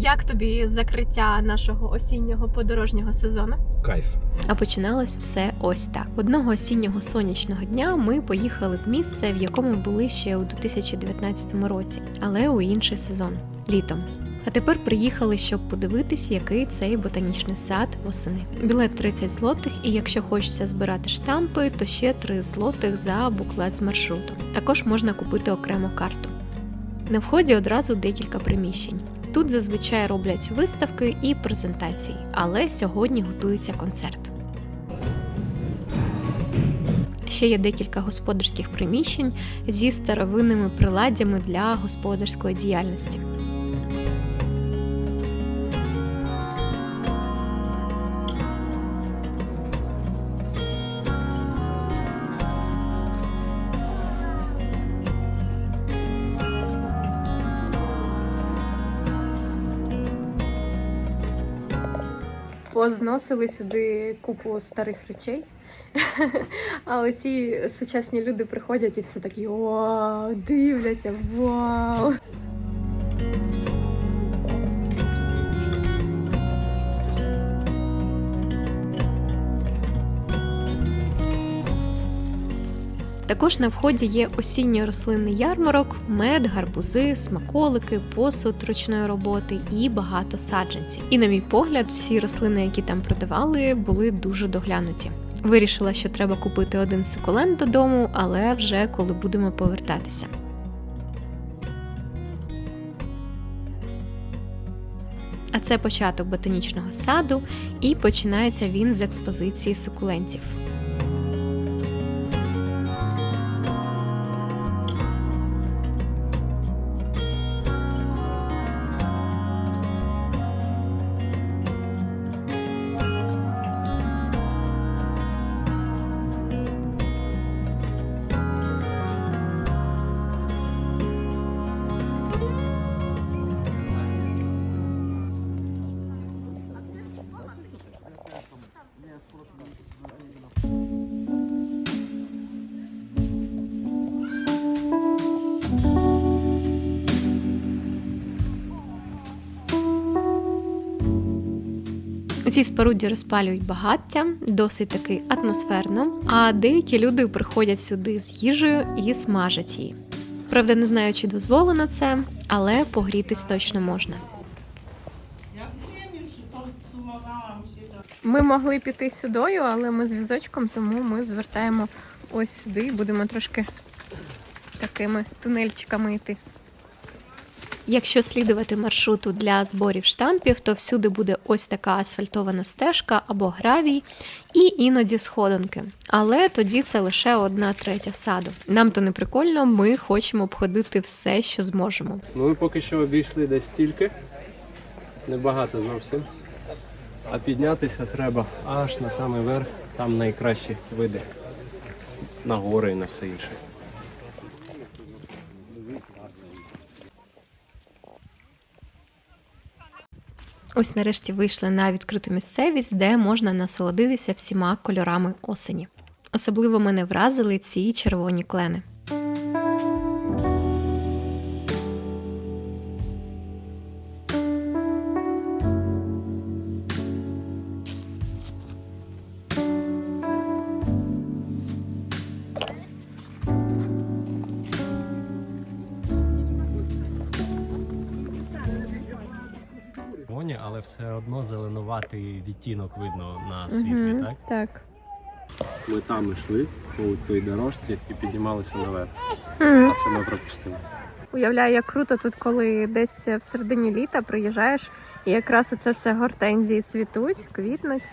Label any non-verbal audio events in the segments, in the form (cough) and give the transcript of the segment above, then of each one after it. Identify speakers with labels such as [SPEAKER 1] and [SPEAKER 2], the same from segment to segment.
[SPEAKER 1] Як тобі закриття нашого осіннього подорожнього сезону?
[SPEAKER 2] Кайф.
[SPEAKER 3] А починалось все ось так. Одного осіннього сонячного дня ми поїхали в місце, в якому були ще у 2019 році, але у інший сезон літом. А тепер приїхали, щоб подивитись, який цей ботанічний сад восени. Білет 30 злотих, і якщо хочеться збирати штампи, то ще 3 злотих за буклет з маршруту. Також можна купити окрему карту. На вході одразу декілька приміщень. Тут зазвичай роблять виставки і презентації, але сьогодні готується концерт. Ще є декілька господарських приміщень зі старовинними приладдями для господарської діяльності.
[SPEAKER 1] Позносили сюди купу старих речей. (laughs) А оці сучасні люди приходять і все такі вау, дивляться, вау.
[SPEAKER 3] Також на вході є осінньо-рослинний ярмарок, мед, гарбузи, смаколики, посуд ручної роботи і багато саджанців. І, на мій погляд, всі рослини, які там продавали, були дуже доглянуті. Вирішила, що треба купити один сукулент додому, але вже коли будемо повертатися. А це початок ботанічного саду, і починається він з експозиції сукулентів. У цій споруді розпалюють багаття, досить таки атмосферно, а деякі люди приходять сюди з їжею і смажать її. Правда, не знаю, чи дозволено це, але погрітись точно можна.
[SPEAKER 1] Ми могли піти сюдою, але ми з візочком, тому ми звертаємо ось сюди і будемо трошки такими тунельчиками йти.
[SPEAKER 3] Якщо слідувати маршруту для зборів штампів, то всюди буде ось така асфальтована стежка або гравій, і іноді сходинки. Але тоді це лише одна третя саду. Нам то не прикольно, ми хочемо обходити все, що зможемо.
[SPEAKER 2] Ну ми поки що обійшли десь стільки. Небагато зовсім. А піднятися треба аж на самий верх, там найкращі види. На гори і на все інше.
[SPEAKER 3] Ось нарешті вийшли на відкриту місцевість, де можна насолодитися всіма кольорами осені. Особливо мене вразили ці червоні клени.
[SPEAKER 2] Але все одно зеленуватий відтінок видно на світлі, так?
[SPEAKER 1] Так.
[SPEAKER 2] Ми там йшли по той дорожці і піднімалися наверх. А це ми пропустили.
[SPEAKER 1] Уявляю, як круто тут, коли десь в середині літа приїжджаєш, і якраз оце все гортензії цвітуть, квітнуть.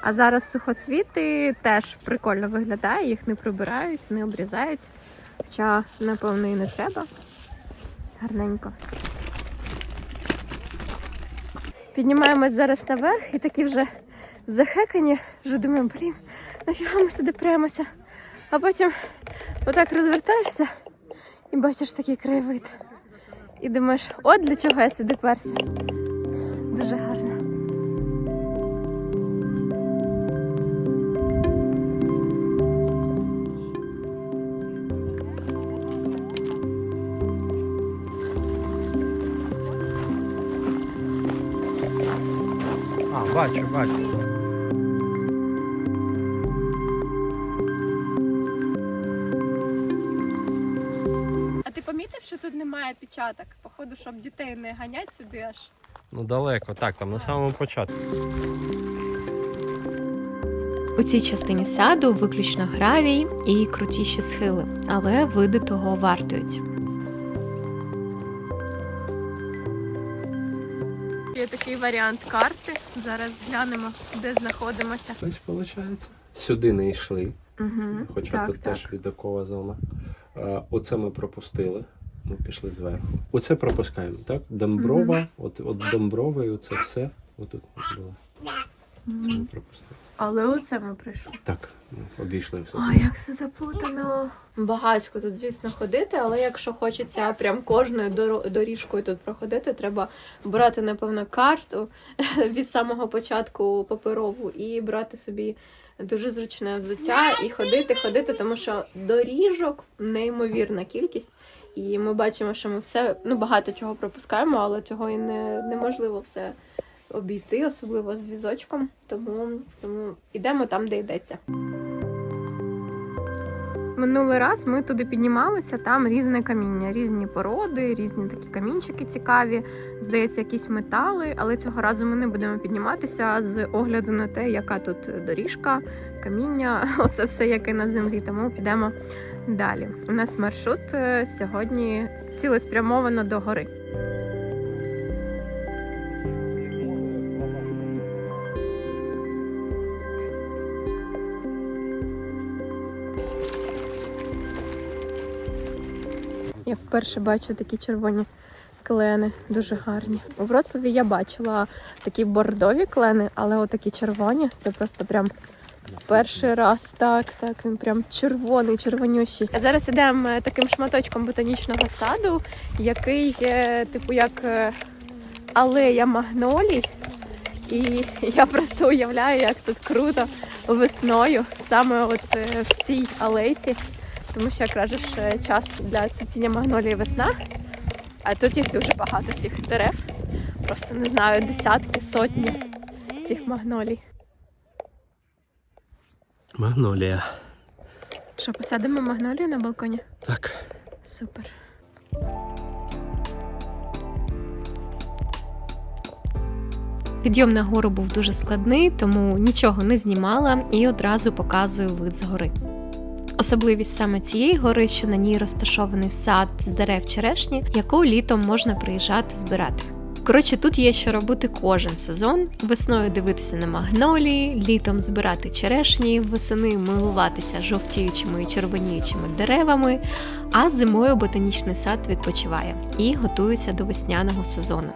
[SPEAKER 1] А зараз сухоцвіти теж прикольно виглядає, їх не прибирають, не обрізають. Хоча, напевно, і не треба. Гарненько. Піднімаємось зараз наверх і такі вже захекані, вже думаємо, блін, нафіга ми сюди премося. А потім отак розвертаєшся і бачиш такий краєвид. І думаєш, от для чого я сюди перся.
[SPEAKER 2] Бачу, бачу.
[SPEAKER 3] А ти помітив, що тут немає печаток? Походу, щоб дітей не ганять сюди аж.
[SPEAKER 2] Ну далеко, так, там на самому початку.
[SPEAKER 4] У цій частині саду виключно гравій і крутіші схили, але види того вартують.
[SPEAKER 3] Є такий варіант карти. Зараз глянемо, де знаходимося.
[SPEAKER 2] Ось виходить. Сюди не йшли,
[SPEAKER 3] Угу.
[SPEAKER 2] хоча
[SPEAKER 3] так,
[SPEAKER 2] тут
[SPEAKER 3] так.
[SPEAKER 2] теж відокова зона. А, Оце ми пропустили. Ми пішли зверху. Оце пропускаємо, так? Домброва, от, от Домброва і оце все. Отут було. Це ми пропустили.
[SPEAKER 3] Але оце ми прийшли.
[SPEAKER 2] Так, обійшли все.
[SPEAKER 3] Ой, як все заплутано. Багатько тут, звісно, ходити, але якщо хочеться прям кожною доріжкою тут проходити, треба брати, напевно, карту (laughs) від самого початку паперову і брати собі дуже зручне взуття і ходити, ходити, тому що доріжок неймовірна кількість. І ми бачимо, що ми все ну багато чого пропускаємо, але цього і не, неможливо все обійти, особливо з візочком. Тому, тому йдемо там, де йдеться. Минулий раз ми туди піднімалися, там різне каміння, різні породи, різні такі камінчики цікаві, здається, якісь метали. Але цього разу ми не будемо підніматися з огляду на те, яка тут доріжка, каміння, (laughs) оце все яке на землі. Тому підемо далі. У нас маршрут е, сьогодні цілеспрямовано до гори. Я вперше бачу такі червоні клени, дуже гарні. У Вроцлаві я бачила такі бордові клени, але отакі червоні це просто прям перший раз. Так, так, він прям червоний, червонющий. Зараз ідемо е, таким шматочком ботанічного саду, який є, типу, як е, алея магнолій. І я просто уявляю, як тут круто весною, саме от е, в цій алейці тому що якраз ж е, час для цвітіння магнолії весна. А тут їх дуже багато цих дерев. Просто не знаю, десятки, сотні цих магнолій.
[SPEAKER 2] Магнолія.
[SPEAKER 3] Що, посадимо магнолію на балконі?
[SPEAKER 2] Так.
[SPEAKER 3] Супер.
[SPEAKER 4] Підйом на гору був дуже складний, тому нічого не знімала і одразу показую вид з гори. Особливість саме цієї гори, що на ній розташований сад з дерев черешні, яку літом можна приїжджати збирати. Коротше, тут є що робити кожен сезон: весною дивитися на магнолії, літом збирати черешні, восени милуватися жовтіючими і червоніючими деревами, а зимою ботанічний сад відпочиває і готується до весняного сезону.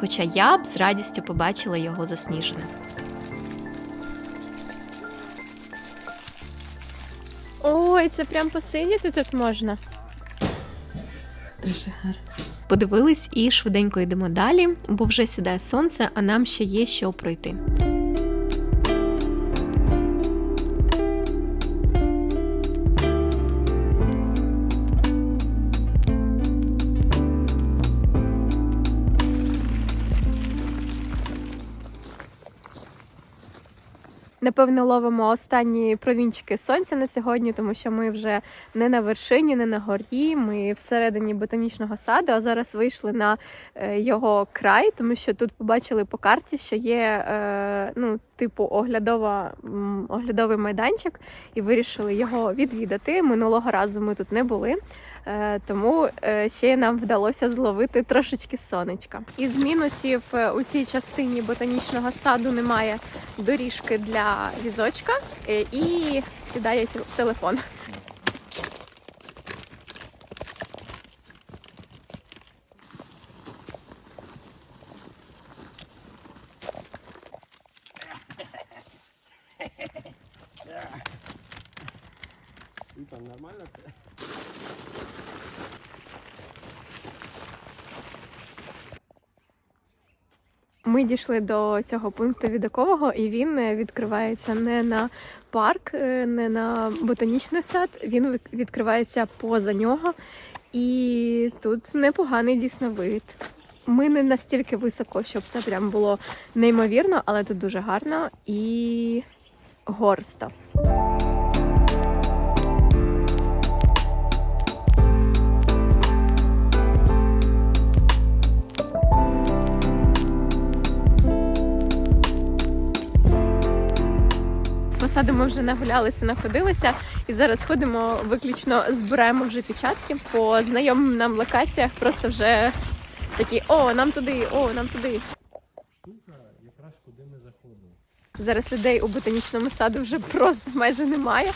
[SPEAKER 4] Хоча я б з радістю побачила його засніженим.
[SPEAKER 3] Ой, це прям посидіти тут можна. Дуже гарно.
[SPEAKER 4] Подивились і швиденько йдемо далі, бо вже сідає сонце, а нам ще є що пройти.
[SPEAKER 3] Напевно, ловимо останні провінчики сонця на сьогодні, тому що ми вже не на вершині, не на горі. Ми всередині ботанічного саду, а зараз вийшли на е, його край, тому що тут побачили по карті, що є е, ну, типу оглядова, оглядовий майданчик, і вирішили його відвідати. Минулого разу ми тут не були. Е, Тому е, ще нам вдалося зловити трошечки сонечка. Із мінусів е, у цій частині ботанічного саду немає доріжки для візочка і сідає тел- телефон.
[SPEAKER 2] Там нормально?
[SPEAKER 3] Ми дійшли до цього пункту відокового, і він е, відкривається не на парк, е, не на ботанічний сад. Він відкривається поза нього. І тут непоганий дійсно вид.
[SPEAKER 5] Ми не настільки високо, щоб це прям було неймовірно, але тут дуже гарно і горсто. Посади ми вже нагулялися, находилися, і зараз ходимо виключно збираємо вже печатки по знайомим нам локаціях. Просто вже такі о, нам туди, о, нам туди.
[SPEAKER 2] Якраз куди ми заходимо.
[SPEAKER 5] Зараз людей у ботанічному саду вже просто майже немає,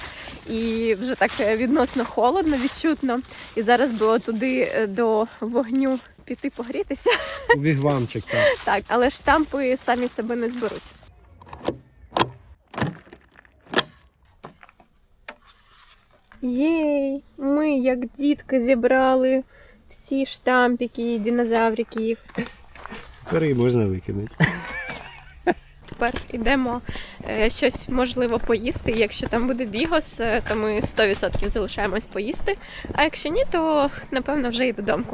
[SPEAKER 5] і вже так відносно холодно, відчутно. І зараз було туди е, до вогню піти погрітися.
[SPEAKER 2] У вігвамчик так.
[SPEAKER 5] Так, але штампи самі себе не зберуть. Єй, ми як дітки зібрали всі штампики динозавриків.
[SPEAKER 2] Бери можна викинути.
[SPEAKER 5] Тепер йдемо е, щось можливо поїсти. Якщо там буде бігос, е, то ми 100% залишаємось поїсти. А якщо ні, то напевно вже і додому.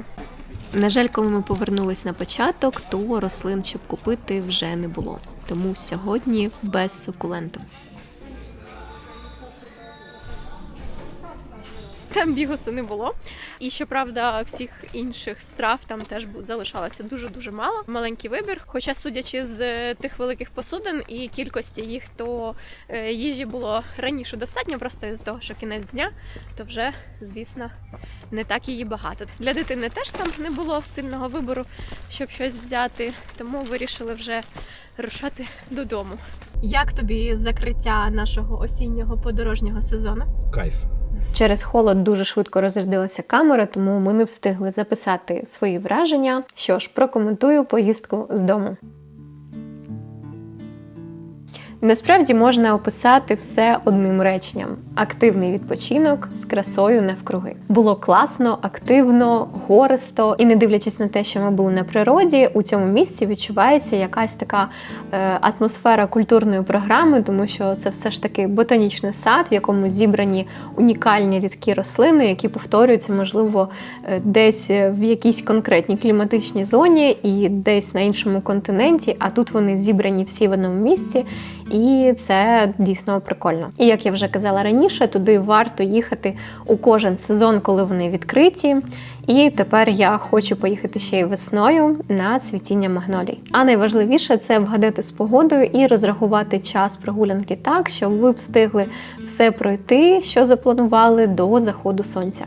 [SPEAKER 3] На жаль, коли ми повернулись на початок, то рослин, щоб купити, вже не було. Тому сьогодні без сукуленту.
[SPEAKER 5] Там бігусу не було. І щоправда, всіх інших страв там теж залишалося дуже дуже мало. Маленький вибір. Хоча, судячи з е, тих великих посудин і кількості їх, то е, їжі було раніше достатньо, просто із того, що кінець дня, то вже, звісно, не так її багато. Для дитини теж там не було сильного вибору, щоб щось взяти, тому вирішили вже рушати додому. Як тобі закриття нашого осіннього подорожнього сезону?
[SPEAKER 2] Кайф.
[SPEAKER 3] Через холод дуже швидко розрядилася камера, тому ми не встигли записати свої враження. Що ж, прокоментую поїздку з дому. Насправді можна описати все одним реченням: активний відпочинок з красою навкруги. Було класно, активно, гористо, і не дивлячись на те, що ми були на природі, у цьому місці відчувається якась така е, атмосфера культурної програми, тому що це все ж таки ботанічний сад, в якому зібрані унікальні рідкі рослини, які повторюються, можливо, е, десь в якійсь конкретній кліматичній зоні і десь на іншому континенті. А тут вони зібрані всі в одному місці, і це дійсно прикольно. І як я вже казала раніше, туди варто їхати у кожен сезон, коли вони відкриті. І тепер я хочу поїхати ще й весною на цвітіння магнолій. А найважливіше це вгадати з погодою і розрахувати час прогулянки так, щоб ви встигли все пройти, що запланували до заходу сонця.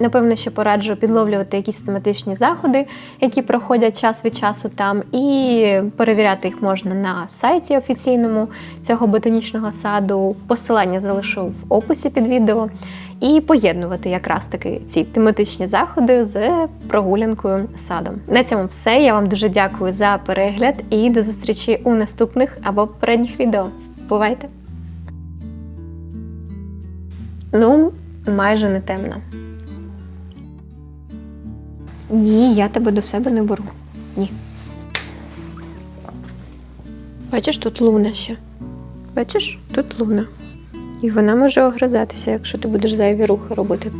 [SPEAKER 3] Напевно, ще пораджу підловлювати якісь тематичні заходи, які проходять час від часу там, і перевіряти їх можна на сайті офіційному цього ботанічного саду. Посилання залишу в описі під відео. І поєднувати якраз таки ці тематичні заходи з прогулянкою садом. На цьому все. Я вам дуже дякую за перегляд і до зустрічі у наступних або попередніх відео. Бувайте! Ну, майже не темно. Ні, я тебе до себе не беру. Ні. Бачиш, тут луна ще. Бачиш, тут луна. І вона може огризатися, якщо ти будеш зайві рухи робити.